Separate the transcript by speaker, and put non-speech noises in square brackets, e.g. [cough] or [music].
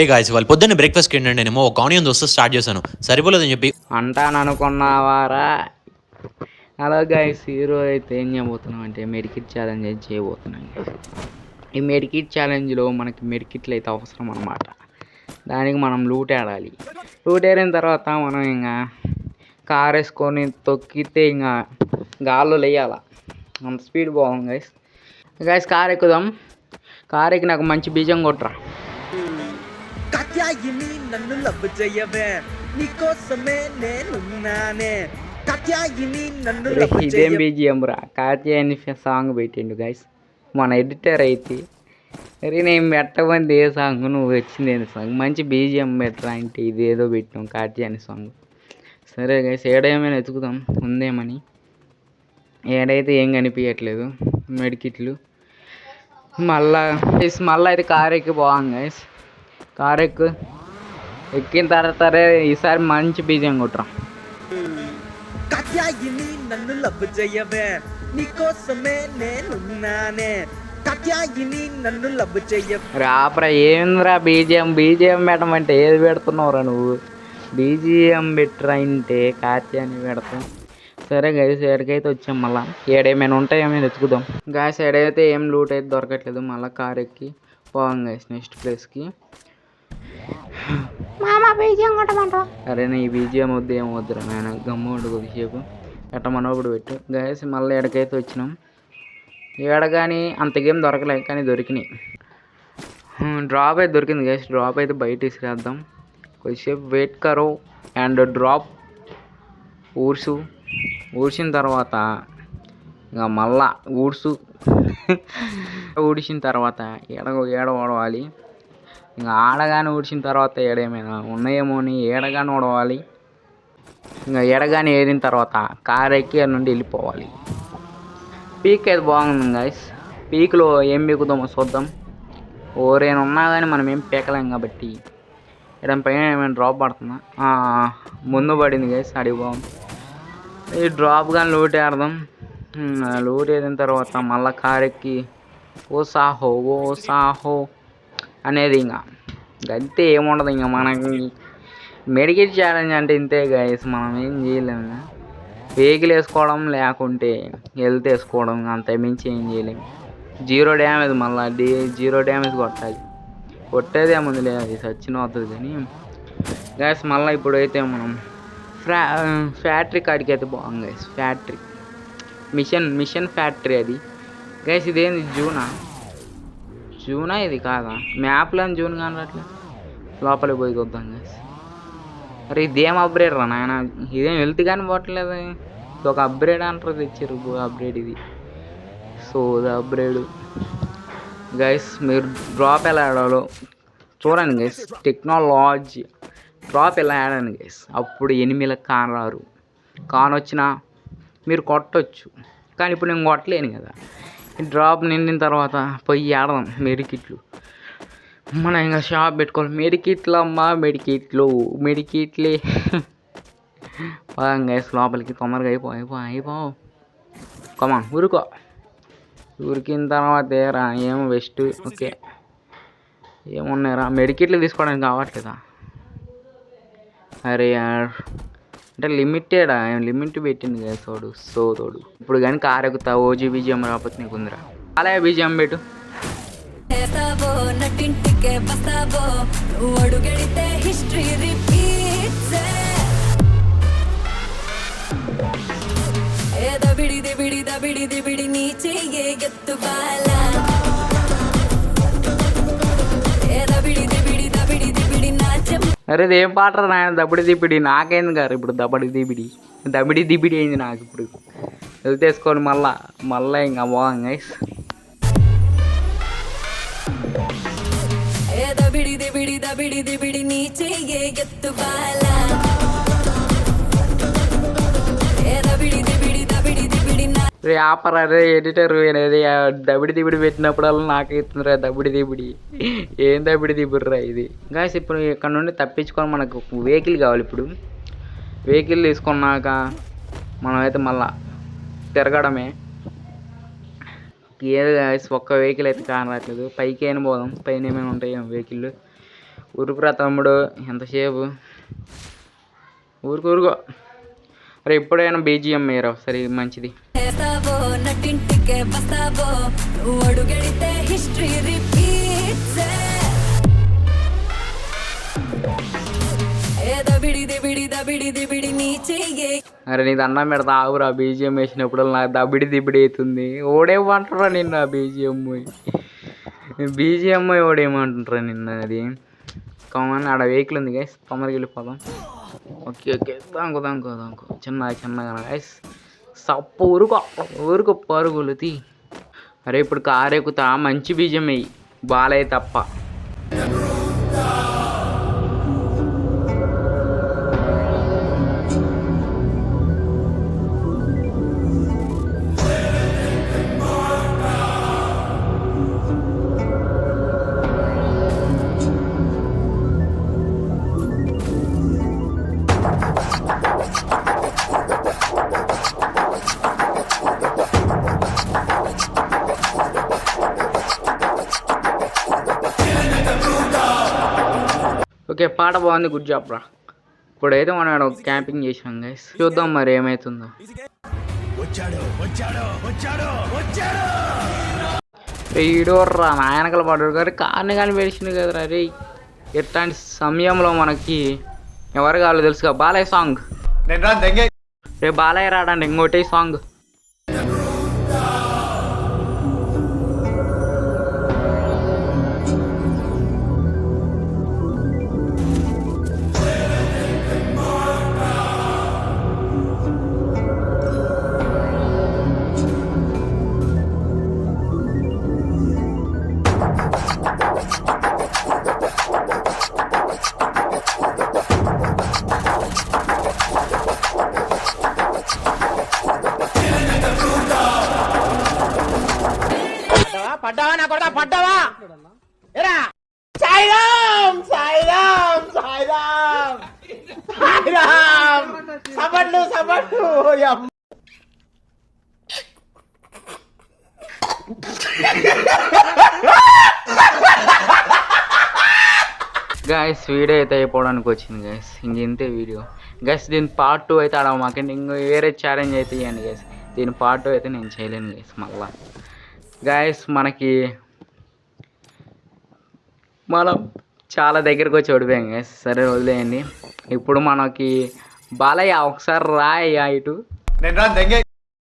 Speaker 1: ఏ guys వాళ్ళు పొద్దున్న breakfast ఏంటంటే నేను ఒక ఆనియన్ దోశ స్టార్ట్ చేశాను. సరిపోలేదని చెప్పి
Speaker 2: అంటాను అనుకున్నావారా హలో గైస్ ఈరోజు అయితే ఏం చేయబోతున్నాం అంటే మెడికిట్ ఛాలెంజ్ అయితే చేయబోతున్నాం ఈ మెడికిట్ ఛాలెంజ్లో మనకి మెడికిట్లు అయితే అవసరం అనమాట దానికి మనం లూట్ ఆడాలి లూట్ ఆడిన తర్వాత మనం ఇంకా కార్ వేసుకొని తొక్కితే ఇంకా గాల్లో లేయాల. అంత స్పీడ్ బాగుంది గైస్ గైస్ కార్ ఎక్కుదాం. కార్ ఎక్కి నాకు మంచి బీజం కొట్టరా.
Speaker 3: కాత్యాయిని నన్ను లవ్ చేయవే నీకోసమే నేనున్నానే కాత్యాయిని నన్ను లవ్
Speaker 2: ఇదేం బీజిఎం రా కార్తీయని సాంగ్ పెట్టిండు గైస్ మన ఎడిటర్ అయితే అరే నేను పెట్టమంది ఏ సాంగ్ నువ్వు వచ్చింది ఏ సాంగ్ మంచి బీజిఎం పెట్టరా అంటే ఇది ఏదో పెట్టినాం కార్తీయని సాంగ్ సరే గైస్ ఏడేమైనా వెతుకుదాం ఉందేమని. ఏడైతే ఏం కనిపించట్లేదు మెడికిట్లు. మళ్ళా మళ్ళీ అయితే కార్ ఎక్కి పోవాం గైస్ కార్ ఎక్కు. ఎక్కిన తర్వాత ఈసారి మంచి బీజిఎం కొట్టరా
Speaker 3: కాత్యాయిని నన్ను లవ్ చేయవే నీకోసమే నేనున్నానే. కాత్యాయిని నన్ను లవ్ చేయవే
Speaker 2: రాపరా ఏంద్రా బీజిఎం బీజిఎం పెట్టమంటే ఏది పెడుతున్నావురా నువ్వు? బీజిఎం పెట్టరా అంటే కార్తీయాన్ని పెడతాం. సరే గైస్ ఏడకైతే వచ్చాం మళ్ళా? ఏడేమైనా ఉంటాయేమో వెతుకుదాం. గాయస్ ఏడైతే ఏం లూట్ అయితే దొరకట్లేదు మళ్ళీ కార్ ఎక్కి పోవాం గైస్ నెక్స్ట్ ప్లేస్కి అరే నీ బీజియం వద్దు ఏం వద్దురా నాయన. గమ్ము ఉండు కొద్దిసేపు ఎట్టమన్నప్పుడు పెట్టు. గైస్ మళ్ళీ ఎడకైతే వచ్చినాం ఏడ కానీ అంతకేం దొరకలేదు కానీ దొరికినాయి. డ్రాప్ అయితే దొరికింది గైస్ డ్రాప్ అయితే బయట ఇసిరేద్దాం కొద్దిసేపు వెయిట్ కరో అండ్ డ్రాప్ ఊడ్సు ఊడ్చిన తర్వాత ఇంకా మళ్ళా ఊడ్సు [laughs] ఊడిసిన తర్వాత ఏడ ఏడ ఓడవాలి ఇంకా ఆడగానే ఊడ్చిన తర్వాత ఏడేమైనా ఉన్నాయేమో అని ఏడగానే ఊడవాలి ఇంకా ఎడగానే ఏదిన తర్వాత కార్ ఎక్కి ఆడ నుండి వెళ్ళిపోవాలి. పీక్ అయితే బాగుంది గాయస్ పీక్లో ఏం పీకుదామో చూద్దాం. ఓరేను ఉన్నా కానీ మనం ఏం పీకలేం కాబట్టి. ఇక్కడ పైన ఏమైనా డ్రాప్ పడుతుందా? ముందు పడింది గైస్ అడిగి బాగుంది ఈ డ్రాప్ కానీ లూట్ ఆడదాం లూట్ వేసిన తర్వాత మళ్ళీ కార్ ఎక్కి ఓ సాహో ఓ సాహో. అనేది ఇంకా అంతే ఏముండదు ఇంకా మనకి. మెడికేట్ ఛాలెంజ్ అంటే ఇంతే గైస్ మనం ఏం చేయలేము వెహికల్ వేసుకోవడం లేకుంటే హెల్త్ వేసుకోవడం అంత మించి ఏం చేయలేము జీరో డ్యామేజ్ మళ్ళీ డి జీరో డ్యామేజ్ కొట్టాలి. కొట్టేది ఏముంది లేదు అది సచ్చిన అవుతుంది కానీ. గ్యాస్ మళ్ళీ ఇప్పుడైతే మనం ఫ్యా ఫ్యాక్టరీ కాడికి అయితే బాగుంది guys factory. Machine machine factory అది. గైస్ ఇదేంది జూనా? జూనా ఇది కాదా? మ్యాప్లో జూన్ కానీ అట్లా లోపలికి పోయి చూద్దాం గైస్ అరే ఇదేం అప్గ్రేడ్ రా నాయన? ఇదేం వెళ్తే కానీ పోవట్లేదు. ఇది ఒక అప్గ్రేడ్ అంటారు తెచ్చారు అప్గ్రేడ్ ఇది. సో ఇది అప్గ్రేడ్ గైస్ మీరు డ్రాప్ ఎలా ఆడాలో చూడండి గైస్ టెక్నాలజీ డ్రాప్ ఎలా ఆడాను గైస్ అప్పుడు ఎనిమిది కాన్ రారు. కాన్ మీరు కొట్టచ్చు. కానీ ఇప్పుడు నేను కొట్టలేను కదా. డ్రాప్ నిండిన తర్వాత పోయి ఆడదాం మెడికిట్లు. మనం ఇంకా షాప్ పెట్టుకోవాలి. మెడికిట్లు మెడికిట్లు. మెడికిట్లే. బాగా వేసి లోపలికి తొందరగా అయిపో అయిపో అయిపో. కమాన్ ఊరుకో. ఉరికిన తర్వాత ఏరా ఏమో వెస్ట్ ఓకే ఏమున్నాయరా? మెడికిట్లు తీసుకోవడానికి కావట్లేదా? అరే యార్. అంటే లిమిటెడ్? లిమిట్ పెట్టింది కదా తోడు సో తోడు. ఇప్పుడు కానీ కార్ ఎక్కుతా ఓజీ బీజిఎం రాకపోతే నీకు ఉందిరా. అలా బీజిఎం పెట్టు.
Speaker 4: చేస్తావో నటింటికే వస్తావో నువ్వు హిస్టరీ రిపీట్స్. ఏదో బిడిది బిడిద బిడిది బిడి నీ
Speaker 2: అరే ఏం పాట నాయన? దబడి దిబిడి. నాకేంది గారు ఇప్పుడు దబడి దిబిడి? దబిడి దిబిడి అయింది నాకు ఇప్పుడు. వెళ్తేసుకొని మళ్ళా. మళ్ళా ఇంకా బాగుంది గైస్
Speaker 4: దబిడి దిబిడి దబిడి దిబిడి నీ చెయ్యే ఎత్తు బాలా. బిడి
Speaker 2: అదే ఎడిటర్ అనేది దబిడి దిబిడి పెట్టినప్పుడల్లా నాకు ఇస్తుందిరా దబిడి దిబిడి ఏం దబిడి దిబిడిరా ఇది? గాయస్ ఇప్పుడు ఇక్కడ నుండి తప్పించుకొని మనకు వెహికల్ కావాలి ఇప్పుడు. వెహికల్ తీసుకున్నాక మనమైతే మళ్ళా తిరగడమే. ఏది గాయస్ ఒక్క వెహికల్ అయితే కానట్లేదు పైకి అయినా పోదాం? పైన ఏమైనా ఉంటాయి వెహికల్ ఊరుకురా తమ్ముడు ఎంతసేపు? ఊరుకు ఊరుకో. అరే ఎప్పుడైనా బీజిఎం మీరు సరే మంచిది.
Speaker 4: చేస్తావో నటింటికే వస్తావో నువ్వు అడుగడితే హిస్టరీ రిపీట్స్ ఏదో బిడిది బిడిద బిడిది బిడి నీ
Speaker 2: అరే నీ దండం పెడతా ఆగురా బీజిఎం వేసినప్పుడు నాకు దబిడి దిబిడి అవుతుంది ఓడేమంటారా నిన్న బీజిఎం బీజిఎం ఓడేమంటారా నిన్న అది కామన్ ఆడ వెహికల్ ఉంది గైస్ తొందరగా వెళ్ళిపోదాం ఓకే ఓకే దాంకో దాంకో దాంకో చిన్న చిన్నగా గైస్ సప్పు ఊరుకో ఊరుకో పరుగులు తీ. అరే ఇప్పుడు కారు ఎక్కుతా మంచి బీజం వేయి. బాలయ్య తప్ప. ఓకే పాట బాగుంది గుడ్ జాబ్ రా. ఇప్పుడైతే మనం ఆడ క్యాంపింగ్ చేసాం గైస్ చూద్దాం మరి ఏమవుతుందో ఈడోర్రా నాయనకల పడ్డాడు కానీ కార్ని కానీ పెరిచింది కదరా రే. ఎట్లాంటి సమయంలో మనకి ఎవరు కావాలో తెలుసుగా. బాలయ్య సాంగ్. రే బాలయ్య రాడండి ఇంకోటి సాంగ్. గైస్ వీడియో అయితే అయిపోవడానికి వచ్చింది గైస్ ఇంక ఇంతే వీడియో. గైస్ దీని పార్ట్ టూ అయితే ఆడ మాకండి ఇంక వేరే ఛాలెంజ్ అయితే ఇవ్వండి గైస్ దీని పార్ట్ టూ అయితే నేను చేయలేను గైస్ మళ్ళా. గాయస్ మనకి మనం చాలా దగ్గరకు వచ్చి ఓడిపోయాం గైస్ సరే వదిలేయండి. ఇప్పుడు మనకి బాలయ్య ఒకసారి రాయ్యా ఇటు.